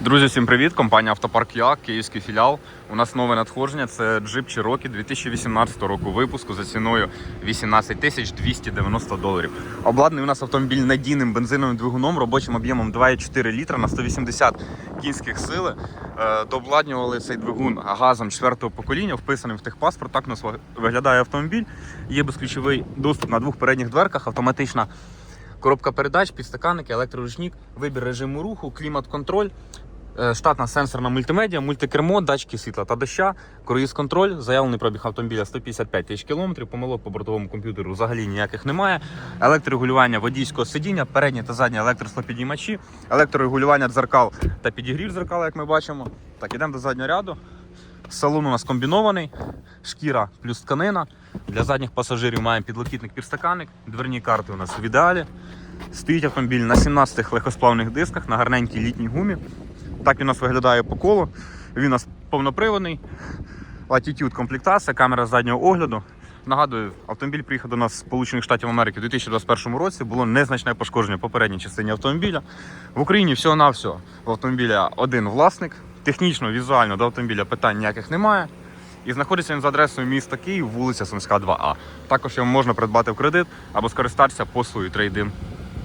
Друзі, всім привіт! Компанія Автопарк Я, київський філіал. У нас нове надходження. Це джип Cherokee 2018 року випуску за ціною 18 тисяч 290 доларів. Обладнаний у нас автомобіль надійним бензиновим двигуном, робочим об'ємом 2,4 літра на 180 кінських сили. Е, Дообладнювали цей двигун газом 4-го покоління, вписаним в техпаспорт. Так у нас виглядає автомобіль. Є безключовий доступ на двох передніх дверках, автоматична коробка передач, підстаканники, електроручник, вибір режиму руху, клімат-контроль, штатна сенсорна мультимедіа, мультикермо, датчики світла та доща, круїз-контроль, заявлений пробіг автомобіля 155 тисяч кілометрів, помилок по бортовому комп'ютеру взагалі ніяких немає. Електрорегулювання водійського сидіння, передні та задні електрослопідіймачі, електрорегулювання дзеркал та підігрів дзеркала, як ми бачимо. Так, ідемо до заднього ряду. Салон у нас комбінований, шкіра плюс тканина. Для задніх пасажирів маємо підлокітник підстаканник, дверні карти у нас в ідеалі. Стоїть автомобіль на 17 легкосплавних дисках на гарненькій літній гумі. Так він у нас виглядає по колу. Він у нас повноприводний. Latitude комплектація, камера заднього огляду. Нагадую, автомобіль приїхав до нас з Сполучених Штатів Америки у 2021 році. Було незначне пошкодження попередній частині автомобіля. В Україні всього-навсього в автомобіля один власник. Технічно, візуально до автомобіля питань ніяких немає. І знаходиться він за адресою міста Київ, вулиця Сумська, 2А. Також його можна придбати в кредит або скористатися послугою трейдин.